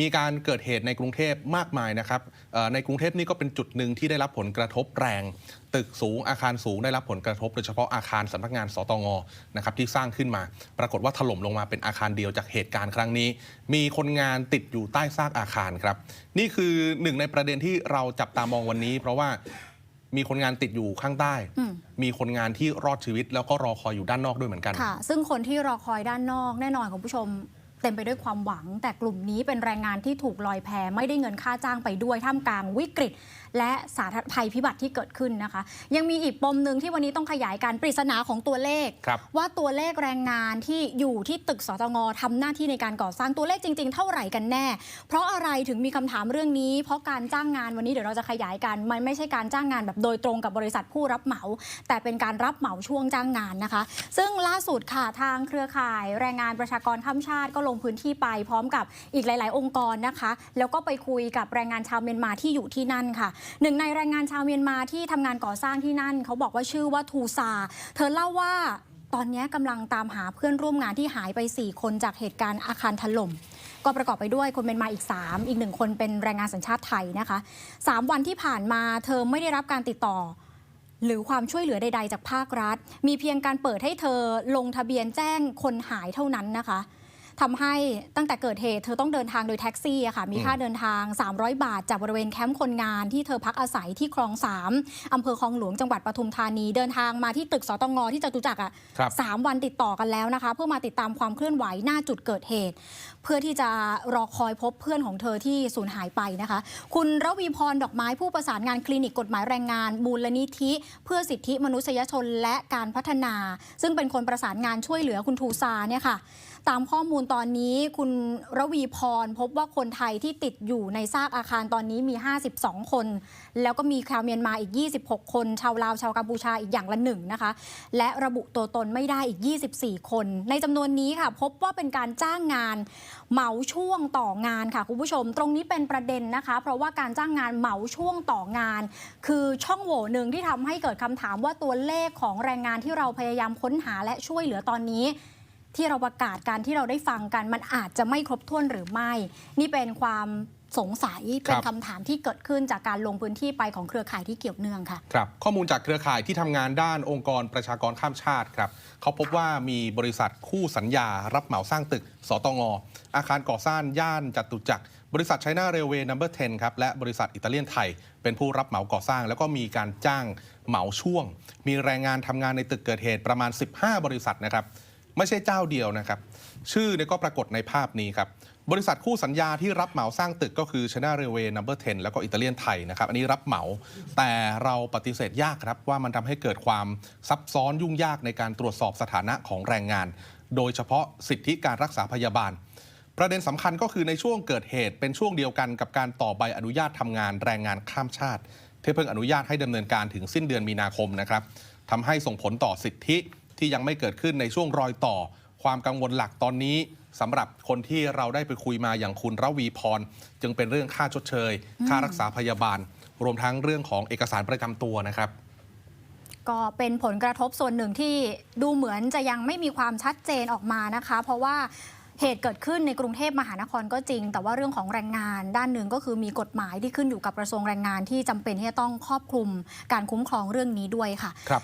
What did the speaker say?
มีการเกิดเหตุในกรุงเทพมากมายนะครับเอ่อในกรุงเทพนี่ก็เป็นจุดหนึ่งที่ได้รับผลกระทบแรง ตึกสูงอาคารสูงได้รับผลกระทบโดยเฉพาะอาคารสำนักงานสตงนะครับที่สร้างขึ้นมา ปรากฏว่าถล่มลงมาเป็นอาคารเดียวจากเหตุการณ์ครั้งนี้ มีคนงานติดอยู่ใต้ซากอาคารครับนี่คือหนึ่งในประเด็นที่เราจับตามองวันนี้ เพราะว่ามีคนงานติดอยู่ข้างใต้อืมมีคนงานที่รอดชีวิตแล้วก็รอคอยอยู่ด้านนอกด้วยเหมือนกัน ค่ะ ซึ่งคนที่รอคอยด้านนอกแน่นอนคุณผู้ชม เต็มไปด้วยความหวัง แต่กลุ่มนี้เป็นแรงงานที่ถูกลอยแพไม่ได้เงินค่าจ้างไปด้วยท่ามกลางวิกฤต และสาธารณภัยพิบัติที่เกิดขึ้นนะคะ ยังมีอีกปมหนึ่งที่วันนี้ต้องขยายการปริศนาของตัวเลขครับว่าตัวเลขแรงงานที่อยู่ที่ตึกสตงทำหน้าที่ในการก่อสร้างตัวเลขจริง ๆ เท่าไหร่กันแน่ เพราะอะไรถึงมีคำถามเรื่องนี้ เพราะการจ้างงานวันนี้เดี๋ยวเราจะขยายกันมันไม่ใช่การจ้างงานแบบโดยตรงกับบริษัทผู้รับเหมา แต่เป็นการรับเหมาช่วงจ้างงานนะคะ ซึ่งล่าสุดค่ะทางเครือข่าย แรงงานประชากรข้ามชาติก็ลงพื้นที่ไปพร้อมกับอีกหลาย ๆ องค์กรนะคะ แล้วก็ไปคุยกับแรงงานชาวเมียนมาที่อยู่ที่นั่นค่ะ หนึ่งในแรงงานชาวเมียนมาที่ทำงานก่อสร้างที่นั่น เขาบอกว่าชื่อว่าทูซา เธอเล่าว่าตอนนี้กำลังตามหาเพื่อนร่วมงานที่หายไป 4 คนจากเหตุการณ์อาคารถล่ม ก็ประกอบไปด้วยคนเมียนมาอีก 3 อีกหนึ่งคนเป็นแรงงานสัญชาติไทยนะคะ 3 วันที่ผ่านมาเธอไม่ได้รับการติดต่อ หรือความช่วยเหลือใด ๆ จากภาครัฐ มีเพียงการเปิดให้เธอลงทะเบียนแจ้งคนหายเท่านั้นนะคะ ทำให้ตั้งแต่เกิดเหตุเธอต้องเดินทางโดยแท็กซี่อะค่ะ มีค่าเดินทาง 300 บาท จากบริเวณแคมป์คนงานที่เธอพักอาศัยที่คลอง 3อำเภอคลองหลวงจังหวัดปทุมธานี เดินทางมาที่ตึกสตงที่จตุจักรอะครับสามวันติดต่อกันแล้วนะคะ เพื่อมาติดตามความเคลื่อนไหวหน้าจุดเกิดเหตุ เพื่อที่จะรอคอยพบเพื่อนของเธอที่สูญหายไปนะคะ คุณระวีพรดอกไม้ผู้ประสานงานคลินิกกฎหมายแรงงานมูลนิธิ เพื่อสิทธิมนุษยชนและการพัฒนา ซึ่งเป็นคนประสานงานช่วยเหลือคุณทูซาเนี่ยค่ะ ตามข้อมูลตอนนี้คุณระวีพรพบว่าคนไทยที่ติดอยู่ในซากอาคารตอนนี้มี 52 คน แล้วก็มีชาวเมียนมาอีก 26 คน ชาวลาวชาวกัมพูชาอีกอย่างละหนึ่งนะคะ และระบุตัวตนไม่ได้อีก 24 คน ในจำนวนนี้ค่ะ พบว่าเป็นการจ้างงานเหมาช่วงต่องานค่ะคุณผู้ชม ตรงนี้เป็นประเด็นนะคะ เพราะว่าการจ้างงานเหมาช่วงต่องาน คือช่องโหว่หนึ่งที่ทำให้เกิดคำถามว่าตัวเลขของแรงงานที่เราพยายามค้นหาและช่วยเหลือตอนนี้ ที่เราประกาศการที่เราได้ฟังกัน มันอาจจะไม่ครบถ้วนหรือไม่ นี่เป็นความสงสัยเป็นคำถามที่เกิดขึ้นจากการลงพื้นที่ไปของเครือข่ายที่เกี่ยวเนื่องค่ะครับข้อมูลจากเครือข่ายที่ทำงานด้านองค์กรประชากรข้ามชาติครับเขาพบว่ามีบริษัทคู่สัญญา รับเหมาสร้างตึก สตงอาคารก่อสร้างย่านจตุจักรบริษัทไชน่าเรลเวย์นัมเบอร์10ครับและบริษัทอิตาเลียนไทย เป็นผู้รับเหมาก่อสร้าง แล้วก็มีการจ้างเหมาช่วง มีแรงงานทำงานในตึกเกิดเหตุประมาณ 15 บริษัทนะครับ ไม่ใช่เจ้าเดียวนะครับ ชื่อเนี่ยก็ปรากฏในภาพนี้ครับ บริษัทคู่สัญญาที่รับเหมาสร้างตึกก็คือ China Railway Number 10 แล้วก็อิตาเลียนไทยนะครับ อันนี้รับเหมา แต่เราปฏิเสธยากครับว่ามันทำให้เกิดความซับซ้อนยุ่งยากในการตรวจสอบสถานะของแรงงาน โดยเฉพาะสิทธิการรักษาพยาบาล ประเด็นสำคัญก็คือในช่วงเกิดเหตุเป็นช่วงเดียวกันกับการต่อใบอนุญาตทำงานแรงงานข้ามชาติที่เพิ่งอนุญาตให้ดำเนินการถึงสิ้นเดือนมีนาคมนะครับทำให้ส่งผลต่อสิทธิ ที่ยังไม่เกิดขึ้นในช่วงรอยต่อ ความกังวลหลักตอนนี้สำหรับคนที่เราได้ไปคุยมาอย่างคุณระวีพร จึงเป็นเรื่องค่าชดเชย ค่ารักษาพยาบาล รวมทั้งเรื่องของเอกสารประจำตัวนะครับ ก็เป็นผลกระทบส่วนหนึ่งที่ดูเหมือนจะยังไม่มีความชัดเจนออกมานะคะ เพราะว่าเหตุเกิดขึ้นในกรุงเทพมหานครก็จริง แต่ว่าเรื่องของแรงงาน ด้านหนึ่งก็คือมีกฎหมายที่ขึ้นอยู่กับกระทรวงแรงงานที่จำเป็นที่จะต้องครอบคลุมการคุ้มครองเรื่องนี้ด้วยค่ะครับ